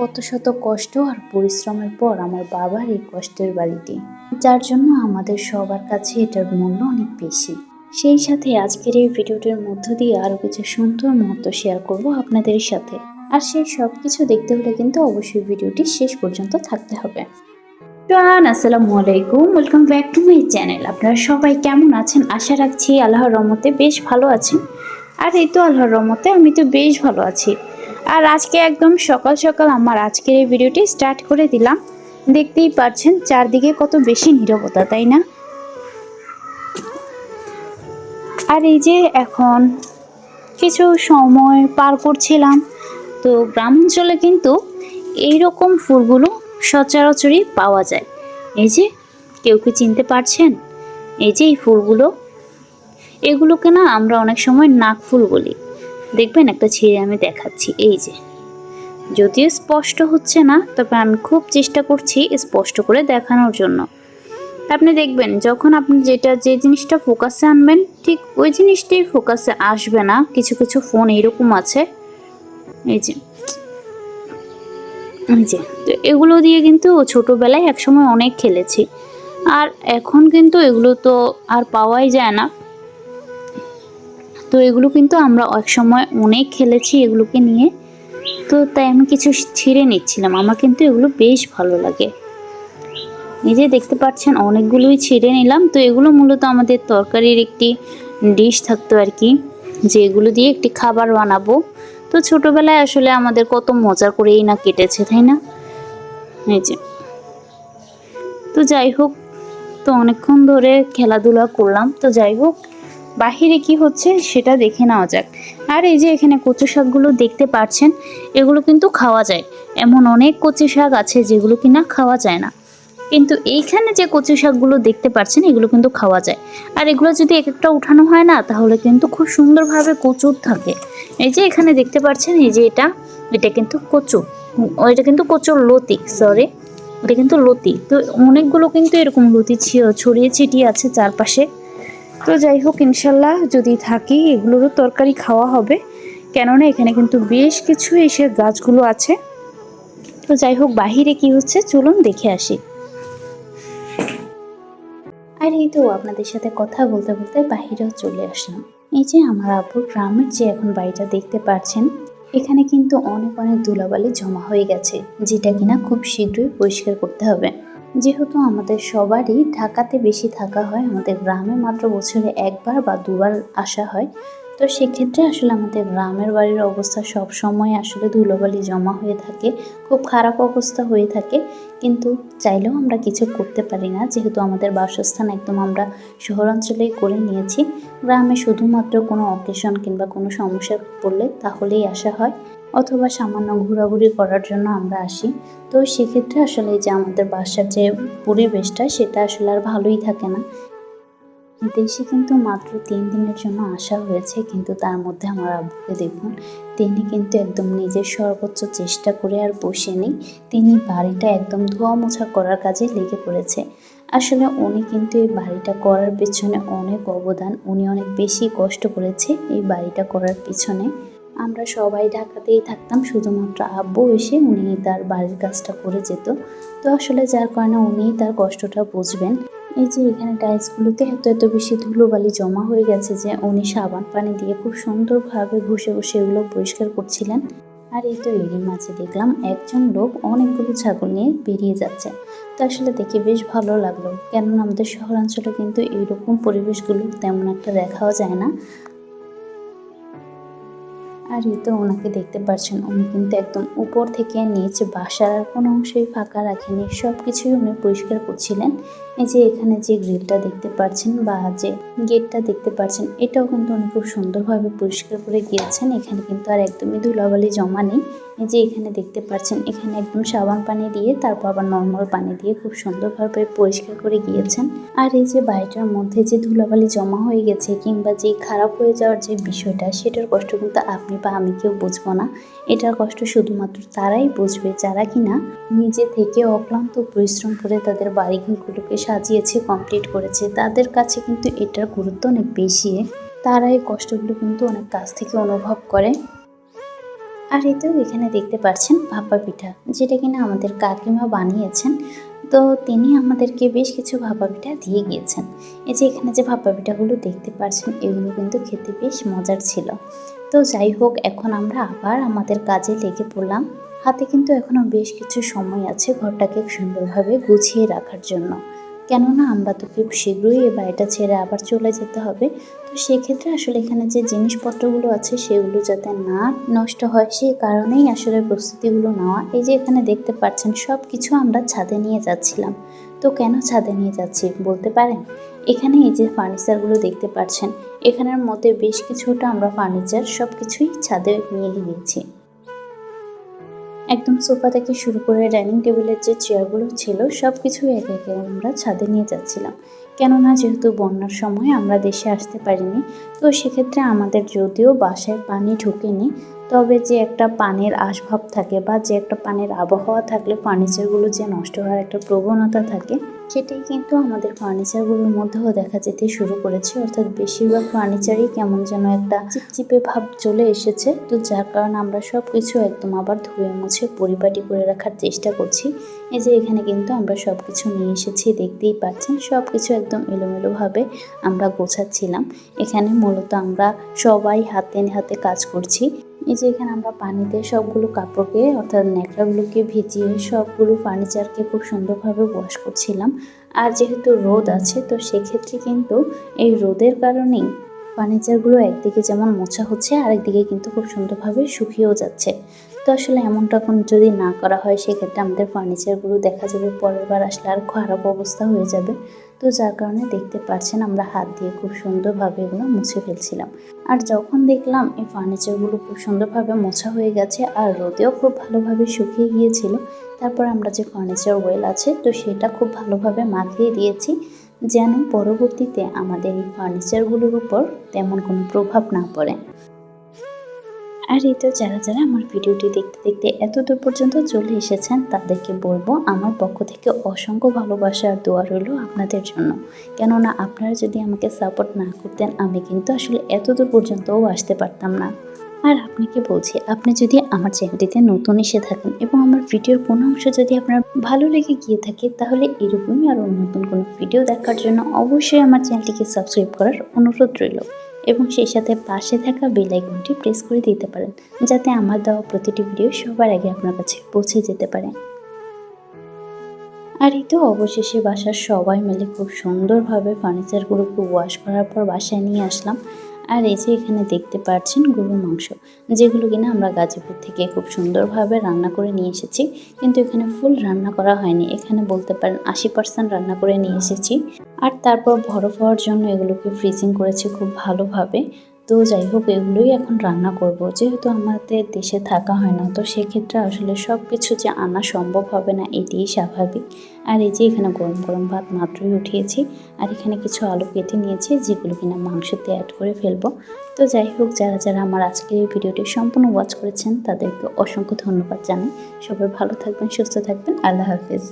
কত শত কষ্ট আর পরিশ্রমের পর আমার বাবার এই কষ্টের বাড়িটি যার জন্য আমাদের সবার কাছে এটার মূল্য অনেক বেশি। সেই সাথে আজকের এই ভিডিওটির মধ্য দিয়ে আরও কিছু সুন্দর মুহূর্ত শেয়ার করব আপনাদের সাথে। আর সেই সব কিছু দেখতে হলে কিন্তু অবশ্যই ভিডিওটি শেষ পর্যন্ত থাকতে হবে। আসসালামু আলাইকুম। Welcome back to my channel আপনারা সবাই কেমন আছেন? আশা রাখছি আল্লাহর রহমতে বেশ ভালো আছেন। আর এই তো আল্লাহর রহমতে আমি তো বেশ ভালো আছি। আর আজকে একদম সকাল সকাল আমার আজকের এই ভিডিওটি স্টার্ট করে দিলাম। দেখতেই পাচ্ছেন চারদিকে কত বেশি নীরবতা, তাই না? আর এই যে এখন কিছু সময় পার করছিলাম, তো গ্রাম অঞ্চলে কিন্তু এইরকম ফুলগুলো সচরাচরই পাওয়া যায়। এই যে কেউ কি চিনতে পারছেন? এই যে এই ফুলগুলো, এগুলোকে না আমরা অনেক সময় নাক ফুল বলি। দেখবেন একটা ছিঁড়ে আমি দেখাচ্ছি, এই যে। যদিও স্পষ্ট হচ্ছে না, তবে আমি খুব চেষ্টা করছি স্পষ্ট করে দেখানোর জন্য। আপনি দেখবেন, যখন আপনি যেটা, যে জিনিসটা ফোকাসে আনবেন, ঠিক ওই জিনিসটাই ফোকাসে আসবে না। কিছু কিছু ফোন এরকম আছে। এই যে। এই যে। তো এগুলো দিয়ে কিন্তু ছোটোবেলায় একসময় অনেক খেলেছি। আর এখন কিন্তু এগুলো তো আর পাওয়াই যায় না। তো এগুলো কিন্তু আমরা এক সময় অনেক খেলেছি এগুলোকে নিয়ে। তো তাই আমি কিছু ছিঁড়ে নিচ্ছিলাম। আমার কিন্তু এগুলো বেশ ভালো লাগে। নিজে দেখতে পাচ্ছেন, অনেকগুলোই ছিঁড়ে নিলাম। তো এগুলো মূলত আমাদের তরকারির একটি ডিশ থাকতো আর কি, যে এগুলো দিয়ে একটি খাবার বানাবো। তো ছোটোবেলায় আসলে আমাদের কত মজা করেই না কেটেছে, তাই না? এই যে। তো যাই হোক, তো অনেকক্ষণ ধরে খেলাধুলা করলাম। তো যাই হোক বাহিরে কি হচ্ছে সেটা দেখে নেওয়া যাক। আর এই যে এখানে কচু শাকগুলো দেখতে পাচ্ছেন, এগুলো কিন্তু খাওয়া যায়। এমন অনেক কচু শাক আছে যেগুলো কিনা খাওয়া যায় না। কিন্তু এইখানে যে কচু শাকগুলো দেখতে পাচ্ছেন, এগুলো কিন্তু খাওয়া যায়। আর এগুলো যদি এক একটা উঠানো হয় না, তাহলে কিন্তু খুব সুন্দরভাবে কচুর থাকে। এই যে এখানে দেখতে পাচ্ছেন, এই যে এটা এটা কিন্তু কচু। এটা কিন্তু কচুর লতি সরি এটা কিন্তু লতি। তো অনেকগুলো কিন্তু এরকম লতি ছড়িয়ে ছিটিয়ে আছে চারপাশে। তো যাই হোক, ইনশাল্লাহ যদি থাকি, এগুলোরও তরকারি খাওয়া হবে। কেননা এখানে কিন্তু বেশ কিছু এসে গাছগুলো আছে। তো যাই হোক, বাহিরে কি হচ্ছে চলুন দেখে আসি। আর এই তো আপনাদের সাথে কথা বলতে বলতে বাহিরেও চলে আসলাম। এই যে আমার আব্বুর গ্রামের যে এখন বাড়িটা দেখতে পাচ্ছেন, এখানে কিন্তু অনেক অনেক ধুলাবালি জমা হয়ে গেছে, যেটা কিনা খুব শীঘ্রই পরিষ্কার করতে হবে। যেহেতু আমাদের সবারই ঢাকাতে বেশি থাকা হয়, আমাদের গ্রামে মাত্র বছরে একবার বা দুবার আসা হয়। তো সেক্ষেত্রে আসলে আমাদের গ্রামের বাড়ির অবস্থা সব সময় আসলে ধুলোবালি জমা হয়ে থাকে, খুব খারাপ অবস্থা হয়ে থাকে। কিন্তু চাইলেও আমরা কিছু করতে পারি না, যেহেতু আমাদের বাসস্থান একদম আমরা শহরাঞ্চলেই করে নিয়েছি। গ্রামে শুধুমাত্র কোনো অকেশন কিংবা কোনো সমস্যা পড়লে তাহলেই আসা হয়। অথবা সামান্য ঘোরাঘুরি করার জন্য আমরা আসি। তো সেক্ষেত্রে আসলে যে আমাদের বাসার যে পরিবেশটা, সেটা আসলে আর ভালোই থাকে না। দেশে কিন্তু মাত্র তিন দিনের জন্য আসা হয়েছে, কিন্তু তার মধ্যে আমার আব্বুকে দেখুন, তিনি কিন্তু একদম নিজের সর্বোচ্চ চেষ্টা করে আর বসে নেই। তিনি বাড়িটা একদম ধোয়া মোছা করার কাজে লেগে পড়েছে। আসলে উনি কিন্তু এই বাড়িটা করার পেছনে অনেক অবদান, উনি অনেক বেশি কষ্ট করেছে এই বাড়িটা করার পিছনে। আমরা সবাই ঢাকাতেই থাকতাম, শুধুমাত্র আব্বু এসে উনি তার বাড়ির কাজটা করে যেত। তো আসলে যার কারণে উনি তার কষ্টটা বুঝবেন। এই যে এখানে টাইলসগুলোতে এত এত বেশি ধুলোবালি জমা হয়ে গেছে যে উনি সাবান পানি দিয়ে খুব সুন্দরভাবে ঘষে ঘষে এগুলো পরিষ্কার করছিলেন। আর এই তো এরই মাঝে দেখলাম একজন লোক অনেকগুলো ছাগল নিয়ে বেরিয়ে যাচ্ছে। তো আসলে দেখে বেশ ভালো লাগল। কেননা আমাদের শহরাঞ্চলে কিন্তু এইরকম পরিবেশগুলো তেমন একটা দেখাও যায় না। আর এই তো ওনাকে দেখতে পাচ্ছেন উনি কিন্তু একদম উপর থেকে নিচে বাসার আর কোনো অংশই ফাঁকা রাখেনি সব কিছুই উনি পরিষ্কার করছিলেন। এই যে এখানে যে গ্রিলটা দেখতে পাচ্ছেন বা যে গেটটা দেখতে পাচ্ছেন এটাও কিন্তু উনি খুব সুন্দরভাবে পরিষ্কার করে গিয়েছেন, এখানে কিন্তু আর একদমই ধুলাবালি জমা নেই। এই যে এখানে দেখতে পাচ্ছেন এখানে একদম সাবান পানি দিয়ে, তারপর আবার নর্মাল পানি দিয়ে খুব সুন্দরভাবে পরিষ্কার করে গিয়েছেন। আর এই যে বাড়িটার মধ্যে যে ধুলাবালি জমা হয়ে গেছে কিংবা যে খারাপ হয়ে যাওয়ার যে বিষয়টা, সেটার কষ্ট কিন্তু আপনি বা আমি কেউ বুঝব না। এটার কষ্ট শুধুমাত্র তারাই বুঝবে যারা কিনা নিজে থেকে অক্লান্ত পরিশ্রম করে তাদের বাড়িঘরগুলোকে সাজিয়েছে কমপ্লিট করেছে। তাদের কাছে কিন্তু এটার গুরুত্ব অনেক বেশি। তারা এই কষ্টগুলো কিন্তু অনেক কাছ থেকে অনুভব করে। আর এতেও এখানে দেখতে পাচ্ছেন ভাপা পিঠা, যেটা কিনা আমাদের কাকিমা বানিয়েছেন। তো তিনি আমাদেরকে বেশ কিছু ভাপা পিঠা দিয়ে গিয়েছেন। এই যে এখানে যে ভাপা পিঠাগুলো দেখতে পাচ্ছেন, এগুলো কিন্তু খেতে বেশ মজার ছিল। তো যাই হোক, এখন আমরা আবার আমাদের কাজে লেগে পড়লাম। হাতে কিন্তু এখনও বেশ কিছু সময় আছে ঘরটাকে সুন্দরভাবে গুছিয়ে রাখার জন্য। কেননা আমরা তো খুব শীঘ্রই এই বাড়িটা ছেড়ে আবার চলে যেতে হবে। তো সেক্ষেত্রে আসলে এখানে যে জিনিসপত্রগুলো আছে সেগুলো যাতে না নষ্ট হয় সেই কারণেই আসলে প্রস্তুতিগুলো নেওয়া। এই যে এখানে দেখতে পাচ্ছেন সব কিছু আমরা ছাদে নিয়ে যাচ্ছিলাম। তো কেন ছাদে নিয়ে যাচ্ছি বলতে পারেন? এখানে এই যে ফার্নিচারগুলো দেখতে পাচ্ছেন, এখানের মধ্যে বেশ কিছুটা আমরা ফার্নিচার সব কিছুই ছাদে নিয়ে গিয়েছি। একদম সোফা থেকে শুরু করে ডাইনিং টেবিলের যে চেয়ারগুলো ছিল সব কিছুই একে একে আমরা ছাদে নিয়ে যাচ্ছিলাম। কেননা যেহেতু বন্যার সময় আমরা দেশে আসতে পারিনি, তো সেক্ষেত্রে আমাদের যদিও বাসায় পানি ঢুকেনি, তবে যে একটা পানির আসভাব থাকে বা যে একটা পানির আবহাওয়া থাকলে ফার্নিচারগুলো যে নষ্ট হওয়ার একটা প্রবণতা থাকে সেটাই কিন্তু আমাদের ফার্নিচারগুলোর মধ্যেও দেখা যেতে শুরু করেছে। অর্থাৎ বেশিরভাগ ফার্নিচারই কেমন যেন একটা চিপচিপে ভাব চলে এসেছে। তো যার কারণে আমরা সব কিছু একদম আবার ধুয়ে মুছে পরিপাটি করে রাখার চেষ্টা করছি। এই যে এখানে কিন্তু আমরা সব কিছু নিয়ে এসেছি, দেখতেই পাচ্ছেন। সব কিছু একদম এলোমেলোভাবে আমরা গোছাচ্ছিলাম। এখানে মূলত আমরা সবাই হাতে হাতে কাজ করছি। এই যে এখানে আমরা পানিতে সবগুলো কাপড়কে, অর্থাৎ ন্যাকড়াগুলোকে ভিজিয়ে সবগুলো ফার্নিচারকে খুব সুন্দরভাবে ওয়াশ করছিলাম। আর যেহেতু রোদ আছে, তো সেক্ষেত্রে কিন্তু এই রোদের কারণেই ফার্নিচারগুলো একদিকে যেমন মোছা হচ্ছে, আরেকদিকে কিন্তু খুব সুন্দরভাবে শুকিয়েও যাচ্ছে। তো আসলে এমনটা কোন যদি না করা হয়, সেক্ষেত্রে আমাদের ফার্নিচারগুলো দেখা যাবে পরের বার আসলে আর খারাপ অবস্থা হয়ে যাবে। তো যার কারণে দেখতে পাচ্ছেন আমরা হাত দিয়ে খুব সুন্দরভাবে এগুলো মুছে ফেলছিলাম। আর যখন দেখলাম এই ফার্নিচারগুলো খুব সুন্দরভাবে মোছা হয়ে গেছে আর রোদেও খুব ভালোভাবে শুকিয়ে গিয়েছিল, তারপর আমরা যে ফার্নিচার ওয়েল আছে, তো সেটা খুব ভালোভাবে মাখিয়ে দিয়েছি। যেন পরবর্তীতে আমাদের এই ফার্নিচারগুলোর উপর তেমন কোনো প্রভাব না পড়ে। আর এই তো যারা যারা আমার ভিডিওটি দেখতে দেখতে এত দূর পর্যন্ত চলে এসেছেন, তাদেরকে বলব আমার পক্ষ থেকে অসংখ্য ভালোবাসা আর দোয়া রইল আপনাদের জন্য। কেননা আপনারা যদি আমাকে সাপোর্ট না করতেন, আমি কিন্তু আসলে এত দূর পর্যন্তও আসতে পারতাম না। আর আপনাকে বলছি, আপনি যদি আমার চ্যানেলটিতে নতুন এসে থাকেন এবং আমার ভিডিওর কোনো অংশ যদি আপনার ভালো লেগে গিয়ে থাকে, তাহলে এরকমই আরও নতুন কোনো ভিডিও দেখার জন্য অবশ্যই আমার চ্যানেলটিকে সাবস্ক্রাইব করার অনুরোধ রইল। এবং সেই সাথে পাশে থাকা বেল আইকনটি প্রেস করে দিতে পারেন, যাতে আমার দেওয়া প্রতিটি ভিডিও সবার আগে আপনার কাছে পৌঁছে যেতে পারে। আর এই তো অবশেষে বাসার সবাই মিলে খুব সুন্দরভাবে ফার্নিচারগুলোকে ওয়াশ করার পর বাসায় নিয়ে আসলাম। আর এই যে এখানে দেখতে পাচ্ছেন গরু মাংস, যেগুলো কিনা আমরা গাজীপুর থেকে খুব সুন্দরভাবে রান্না করে নিয়ে এসেছি, কিন্তু এখানে ফুল রান্না করা হয়নি। এখানে বলতে পারেন আশি পার্সেন্ট রান্না করে নিয়ে এসেছি। আর তারপর বরফ হওয়ার জন্য এগুলোকে ফ্রিজিং করেছি খুব ভালোভাবে। তো যাই হোক, এগুলোই এখন রান্না করব। যেহেতু আমাদের দেশে থাকা হয় না, তো সেক্ষেত্রে আসলে সব কিছু যে আনা সম্ভব হবে না, এটিই স্বাভাবিক। আর এই যে এখানে গরম গরম ভাত মাত্রই উঠিয়েছি, আর এখানে কিছু আলু কেটে নিয়েছি, যেগুলো কিনা মাংসতে অ্যাড করে ফেলব। তো যাই হোক, যারা যারা আমার আজকের এই ভিডিওটি সম্পূর্ণ ওয়াচ করেছেন, তাদেরকে অসংখ্য ধন্যবাদ জানাই। সবাই ভালো থাকবেন, সুস্থ থাকবেন, আল্লাহ হাফিজ।